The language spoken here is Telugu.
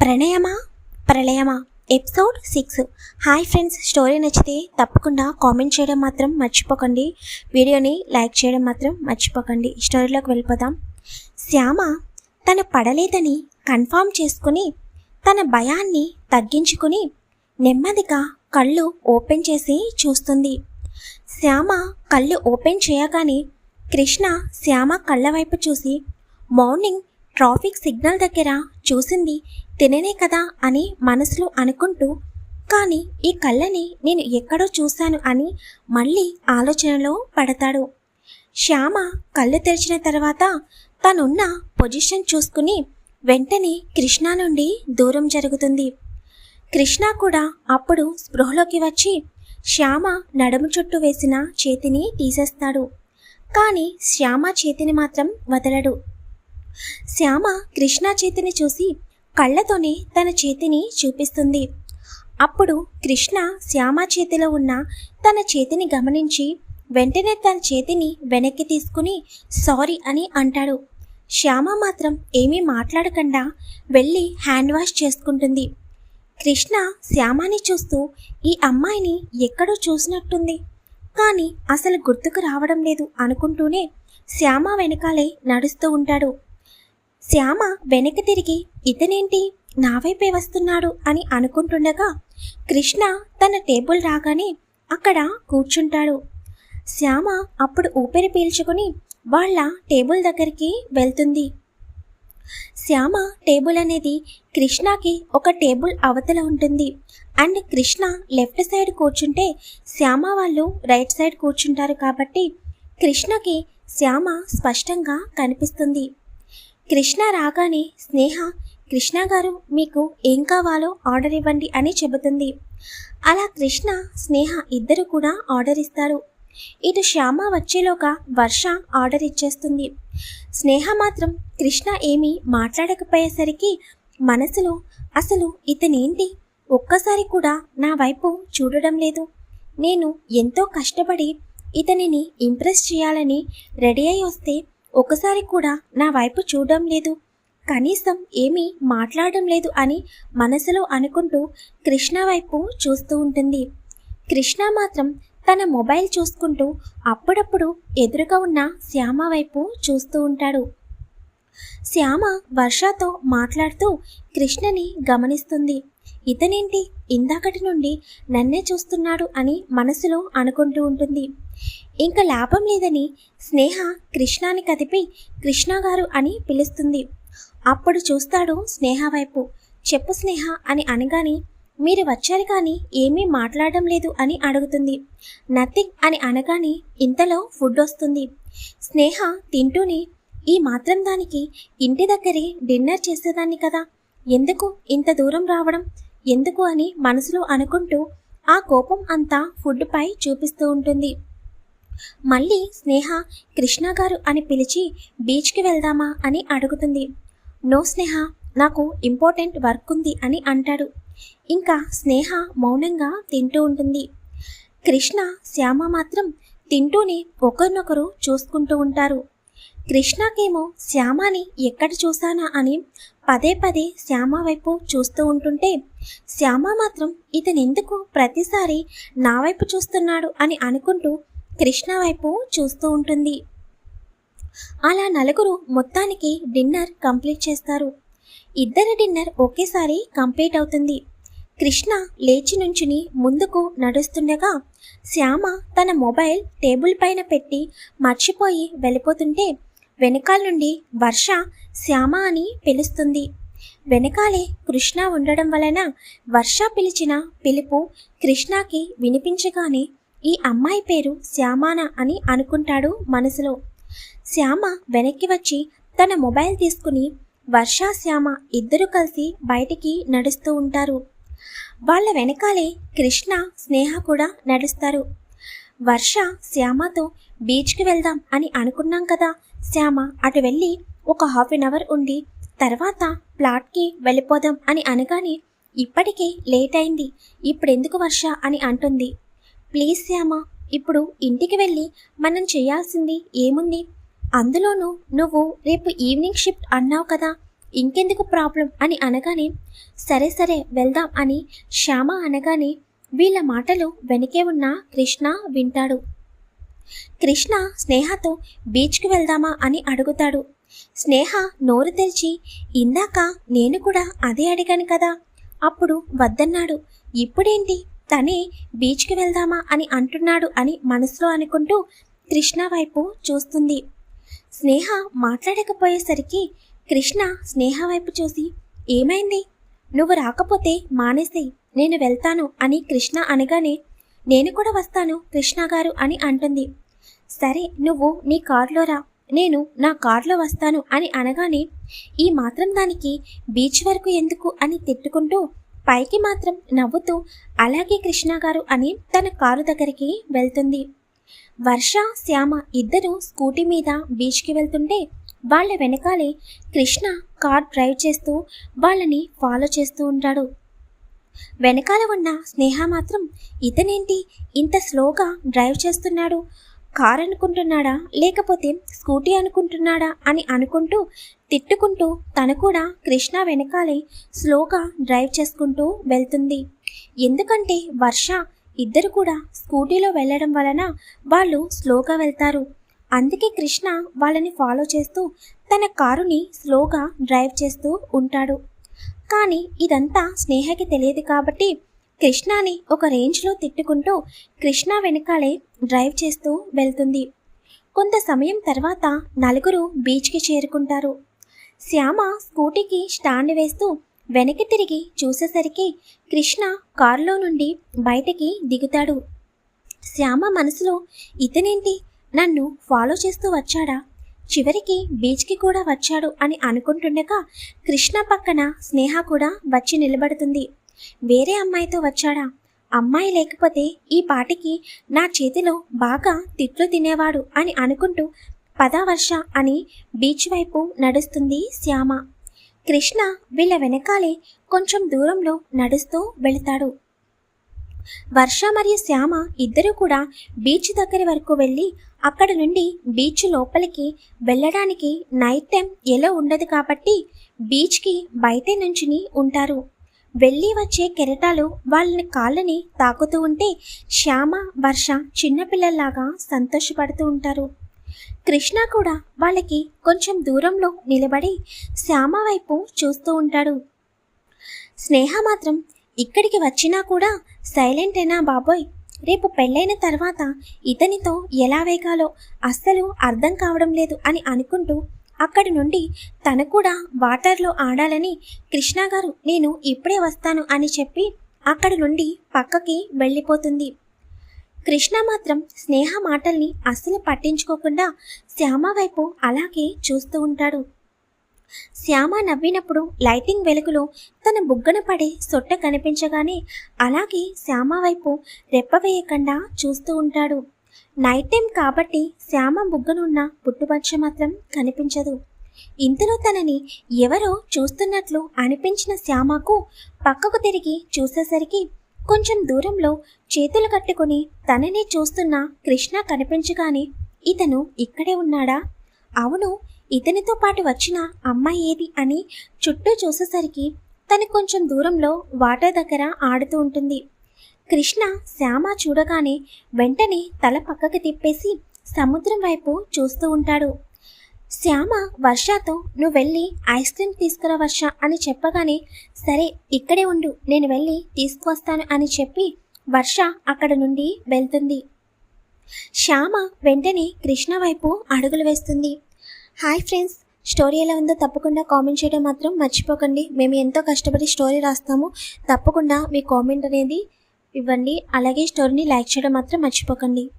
ప్రణయమా? ప్రళయమా? Episode six. Hi friends story నచ్చితే తప్పకుండా కామెంట్ చేయడం మాత్రం మర్చిపోకండి. వీడియోని లైక్ చేయడం మాత్రం మర్చిపోకండి. స్టోరీలోకి వెళ్ళిపోదాం. శ్యామ తను పడలేదని కన్ఫామ్ చేసుకుని తన భయాన్ని తగ్గించుకుని నెమ్మదిగా కళ్ళు ఓపెన్ చేసి చూస్తుంది. శ్యామ కళ్ళు ఓపెన్ చేయగానే కృష్ణ శ్యామ కళ్ళ వైపు చూసి మార్నింగ్ ట్రాఫిక్ సిగ్నల్ దగ్గర చూసింది తిననే కదా అని మనసులో అనుకుంటూ కానీ ఈ కళ్ళని నేను ఎక్కడో చూశాను అని మళ్ళీ ఆలోచనలో పడతాడు. శ్యామ కళ్ళు తెరిచిన తర్వాత తనున్న పొజిషన్ చూసుకుని వెంటనే కృష్ణ నుండి దూరం జరుగుతుంది. కృష్ణ కూడా అప్పుడు స్పృహలోకి వచ్చి శ్యామ నడుము చుట్టూ వేసిన చేతిని తీసేస్తాడు. కానీ శ్యామ చేతిని మాత్రం వదలడు. శ్యామ కృష్ణ చేతిని చూసి కళ్ళతోనే తన చేతిని చూపిస్తుంది. అప్పుడు కృష్ణ శ్యామ చేతిలో ఉన్న తన చేతిని గమనించి వెంటనే తన చేతిని వెనక్కి తీసుకుని సారీ అని అంటాడు. శ్యామ మాత్రం ఏమీ మాట్లాడకుండా వెళ్ళి హ్యాండ్ వాష్ చేసుకుంటుంది. కృష్ణ శ్యామాని చూస్తూ ఈ అమ్మాయిని ఎక్కడో చూసినట్టుంది. కానీ అసలు గుర్తుకు రావడం లేదు అనుకుంటూనే శ్యామ వెనకాలే నడుస్తూ ఉంటాడు. శ్యామ వెనక్కి తిరిగి ఇతనేంటి? నా వైపే వస్తున్నాడు అని అనుకుంటుండగా కృష్ణ తన టేబుల్ రాగానే అక్కడ కూర్చుంటాడు. శ్యామ అప్పుడు ఊపిరి పీల్చుకుని వాళ్ళ టేబుల్ దగ్గరికి వెళ్తుంది. శ్యామ టేబుల్ అనేది కృష్ణకి ఒక టేబుల్ అవతల ఉంటుంది. అండ్ కృష్ణ లెఫ్ట్ సైడ్ కూర్చుంటే శ్యామ వాళ్ళు రైట్ సైడ్ కూర్చుంటారు కాబట్టి కృష్ణకి శ్యామ స్పష్టంగా కనిపిస్తుంది. కృష్ణ రాగానే స్నేహ కృష్ణ గారు మీకు ఏం కావాలో ఆర్డర్ ఇవ్వండి అని చెబుతుంది. అలా కృష్ణ స్నేహ ఇద్దరు కూడా ఆర్డర్ ఇస్తారు. ఇటు శ్యామ వచ్చేలోగా వర్ష ఆర్డర్ ఇచ్చేస్తుంది. స్నేహ మాత్రం కృష్ణ ఏమీ మాట్లాడకపోయేసరికి మనసులో అసలు ఇతనేంటి? ఒక్కసారి కూడా నా వైపు చూడడం లేదు. నేను ఎంతో కష్టపడి ఇతనిని ఇంప్రెస్ చేయాలని రెడీ అయి వస్తే ఒకసారి కూడా నా వైపు చూడడం లేదు. కనీసం ఏమీ మాట్లాడడం లేదు అని మనసులో అనుకుంటూ కృష్ణ వైపు చూస్తూ ఉంటుంది. కృష్ణ మాత్రం తన మొబైల్ చూసుకుంటూ అప్పుడప్పుడు ఎదురుగా ఉన్న శ్యామ వైపు చూస్తూ ఉంటాడు. శ్యామ వర్షతో మాట్లాడుతూ కృష్ణని గమనిస్తుంది. ఇతనేంటి ఇందాకటి నుండి నన్నే చూస్తున్నాడు అని మనసులో అనుకుంటూ ఉంటుంది. ఇంకా లాభం లేదని స్నేహ కృష్ణాని కదిపి కృష్ణ గారు అని పిలుస్తుంది. అప్పుడు చూస్తాడు స్నేహ వైపు. చెప్పు స్నేహ అని అనగానే మీరు వచ్చారు కానీ ఏమీ మాట్లాడడం లేదు అని అడుగుతుంది. నథింగ్ అని అనగానే ఇంతలో ఫుడ్ వస్తుంది. స్నేహ తింటూనే ఈ మాత్రం దానికి ఇంటి దగ్గరే డిన్నర్ చేసేదాన్ని కదా. ఎందుకు ఇంత దూరం రావడం? ఎందుకు అని మనసులో అనుకుంటూ ఆ కోపం అంతా ఫుడ్పై చూపిస్తూ ఉంటుంది. మళ్ళీ స్నేహ కృష్ణ గారు అని పిలిచి బీచ్కి వెళ్దామా అని అడుగుతుంది. నో స్నేహ నాకు ఇంపార్టెంట్ వర్క్ ఉంది అని అంటాడు. ఇంకా స్నేహ మౌనంగా తింటూ ఉంటుంది. కృష్ణ శ్యామ మాత్రం తింటూనే ఒకరినొకరు చూసుకుంటూ ఉంటారు. కృష్ణకేమో శ్యామని ఎక్కడ చూసానా అని పదే పదే శ్యామ వైపు చూస్తూ ఉంటుంటే శ్యామ మాత్రం ఇతనెందుకు ప్రతిసారి నా వైపు చూస్తున్నాడు అని అనుకుంటూ కృష్ణ వైపు చూస్తూ ఉంటుంది. అలా నలుగురు మొత్తానికి డిన్నర్ కంప్లీట్ చేస్తారు. ఇద్దరి డిన్నర్ ఒకేసారి కంప్లీట్ అవుతుంది. కృష్ణ లేచి నుంచుని ముందుకు నడుస్తుండగా శ్యామ తన మొబైల్ టేబుల్ పైన పెట్టి మర్చిపోయి వెళ్ళిపోతుంటే వెనకాల నుండి వర్ష శ్యామ అని పిలుస్తుంది. వెనకాలే కృష్ణ ఉండడం వలన వర్ష పిలిచిన పిలుపు కృష్ణకి వినిపించగానే ఈ అమ్మాయి పేరు శ్యామాన అని అనుకుంటాడు మనసులో. శ్యామ వెనక్కి వచ్చి తన మొబైల్ తీసుకుని వర్ష శ్యామ ఇద్దరు కలిసి బయటికి నడుస్తూ ఉంటారు. వాళ్ళ వెనకాలే కృష్ణ స్నేహ కూడా నడుస్తారు. వర్ష శ్యామతో బీచ్కి వెళ్దాం అని అనుకున్నాం కదా. శ్యామ అటు వెళ్ళి ఒక హాఫ్ అన్ అవర్ ఉండి తర్వాత ప్లాట్కి వెళ్ళిపోదాం అని అనగానే ఇప్పటికే లేట్ అయింది. ఇప్పుడెందుకు వర్ష అని అంటుంది. ప్లీజ్ శ్యామ ఇప్పుడు ఇంటికి వెళ్ళి మనం చేయాల్సింది ఏముంది? అందులోనూ నువ్వు రేపు ఈవినింగ్ షిఫ్ట్ అన్నావు కదా ఇంకెందుకు ప్రాబ్లం అని అనగానే సరే సరే వెళ్దాం అని శ్యామ అనగానే వీళ్ళ మాటలు వెనకే ఉన్న కృష్ణ వింటాడు. కృష్ణ స్నేహతో బీచ్కి వెళ్దామా అని అడుగుతాడు. స్నేహ నోరు తెరిచి ఇందాక నేను కూడా అదే అడిగాను కదా అప్పుడు వద్దన్నాడు. ఇప్పుడేంటి? తనే బీచ్కి వెళ్దామా అని అంటున్నాడు అని మనసులో అనుకుంటూ కృష్ణ వైపు చూస్తుంది. స్నేహ మాట్లాడకపోయేసరికి కృష్ణ స్నేహ వైపు చూసి ఏమైంది? నువ్వు రాకపోతే మానేసేయి నేను వెళ్తాను అని కృష్ణ అనగానే నేను కూడా వస్తాను కృష్ణ గారు అని అంటుంది. సరే నువ్వు నీ కారులో రా నేను నా కారులో వస్తాను అని అనగానే ఈ మాత్రం దానికి బీచ్ వరకు ఎందుకు అని తిట్టుకుంటూ పైకి మాత్రం నవ్వుతూ అలాగే కృష్ణ గారు అని తన కారు దగ్గరికి వెళ్తుంది. వర్ష శ్యామ ఇద్దరు స్కూటీ మీద బీచ్కి వెళ్తుంటే వాళ్ళ వెనకాలే కృష్ణ కార్ డ్రైవ్ చేస్తూ వాళ్ళని ఫాలో చేస్తూ ఉంటాడు. వెనకాల ఉన్న స్నేహ మాత్రం ఇతనేంటి? ఇంత స్లోగా డ్రైవ్ చేస్తున్నాడు. కార్ అనుకుంటున్నాడా? లేకపోతే స్కూటీ అనుకుంటున్నాడా అని అనుకుంటూ తిట్టుకుంటూ తను కూడా కృష్ణ వెనకాలే స్లోగా డ్రైవ్ చేసుకుంటూ వెళ్తుంది. ఎందుకంటే వర్ష ఇద్దరు కూడా స్కూటీలో వెళ్ళడం వలన వాళ్ళు స్లోగా వెళ్తారు. అందుకే కృష్ణ వాళ్ళని ఫాలో చేస్తూ తన కారుని స్లోగా డ్రైవ్ చేస్తూ ఉంటాడు. కానీ ఇదంతా స్నేహకి తెలియదు కాబట్టి కృష్ణాని ఒక రేంజ్లో తిట్టుకుంటూ కృష్ణ వెనకాలే డ్రైవ్ చేస్తూ వెళ్తుంది. కొంత సమయం తర్వాత నలుగురు బీచ్కి చేరుకుంటారు. శ్యామ స్కూటీకి స్టాండ్ వేస్తూ వెనక్కి తిరిగి చూసేసరికి కృష్ణ కారులో నుండి బయటికి దిగుతాడు. శ్యామ మనసులో ఇతనేంటి? నన్ను ఫాలో చేస్తూ వచ్చాడా? చివరికి బీచ్కి కూడా వచ్చాడు అని అనుకుంటుండగా కృష్ణ పక్కన స్నేహ కూడా వచ్చి నిలబడుతుంది. వేరే అమ్మాయితో వచ్చాడా? అమ్మాయి లేకపోతే ఈ పాటికి నా చేతిలో బాగా తిట్లు తినేవాడు అని అనుకుంటూ పదావర్ష అని బీచ్ వైపు నడుస్తుంది శ్యామ. కృష్ణ వీళ్ళ వెనకాలే కొంచెం దూరంలో నడుస్తూ వెళతాడు. వర్ష మరియు శ్యామ ఇద్దరూ కూడా బీచ్ దగ్గర వరకు వెళ్ళి అక్కడ నుండి బీచ్ లోపలికి వెళ్ళడానికి నైట్ టైం ఎలా ఉండదు కాబట్టి బీచ్కి బయటే నుంచుని ఉంటారు. వెళ్ళి వచ్చే కెరటాలు వాళ్ళని కాళ్ళని తాకుతూ ఉంటే శ్యామ వర్ష చిన్నపిల్లల్లాగా సంతోషపడుతూ ఉంటారు. కృష్ణ కూడా వాళ్ళకి కొంచెం దూరంలో నిలబడి శ్యామ వైపు చూస్తూ ఉంటాడు. స్నేహ మాత్రం ఇక్కడికి వచ్చినా కూడా సైలెంటేనా బాబోయ్? రేపు పెళ్ళైన తర్వాత ఇతనితో ఎలా వేగాలో అస్సలు అర్థం కావడం లేదు అని అనుకుంటూ అక్కడి నుండి తను కూడా వాటర్లో ఆడాలని కృష్ణ గారు నేను ఇప్పుడే వస్తాను అని చెప్పి అక్కడి నుండి పక్కకి వెళ్ళిపోతుంది. కృష్ణ మాత్రం స్నేహ మాటల్ని అస్సలు పట్టించుకోకుండా శ్యామ వైపు అలాగే చూస్తూ ఉంటాడు. శ్యామ నవ్వినప్పుడు లైటింగ్ వెలుగులో తన బుగ్గన పడే సొట్ట కనిపించగానే అలాగే శ్యామ వైపు రెప్పవేయకుండా చూస్తూ ఉంటాడు. నైట్ టైం కాబట్టి శ్యామ బుగ్గనున్న పుట్టుపక్ష మాత్రం కనిపించదు. ఇంతలో తనని ఎవరో చూస్తున్నట్లు అనిపించిన శ్యామకు పక్కకు తిరిగి చూసేసరికి కొంచెం దూరంలో చేతులు కట్టుకుని తననే చూస్తున్న కృష్ణ కనిపించగానే ఇతను ఇక్కడే ఉన్నాడా? అవును ఇతనితో పాటు వచ్చిన అమ్మాయి ఏది అని చుట్టూ చూసేసరికి తను కొంచెం దూరంలో వాటర్ దగ్గర ఆడుతూ ఉంటుంది. కృష్ణ శ్యామ చూడగానే వెంటనే తల పక్కకి తిప్పేసి సముద్రం వైపు చూస్తూ ఉంటాడు. శ్యామ వర్షతో నువ్వు వెళ్ళి ఐస్ క్రీమ్ తీసుకురా వర్ష అని చెప్పగానే సరే ఇక్కడే ఉండు నేను వెళ్ళి తీసుకువస్తాను అని చెప్పి వర్ష అక్కడ నుండి వెళ్తుంది. శ్యామ వెంటనే కృష్ణ వైపు అడుగులు వేస్తుంది. హాయ్ ఫ్రెండ్స్ స్టోరీ ఎలా ఉందో తప్పకుండా కామెంట్ చేయడం మాత్రం మర్చిపోకండి. మేము ఎంతో కష్టపడి స్టోరీ రాస్తాము. తప్పకుండా మీ కామెంట్ అనేది ఇవ్వండి. అలాగే స్టోరీని లైక్ చేయడం మాత్రం మర్చిపోకండి.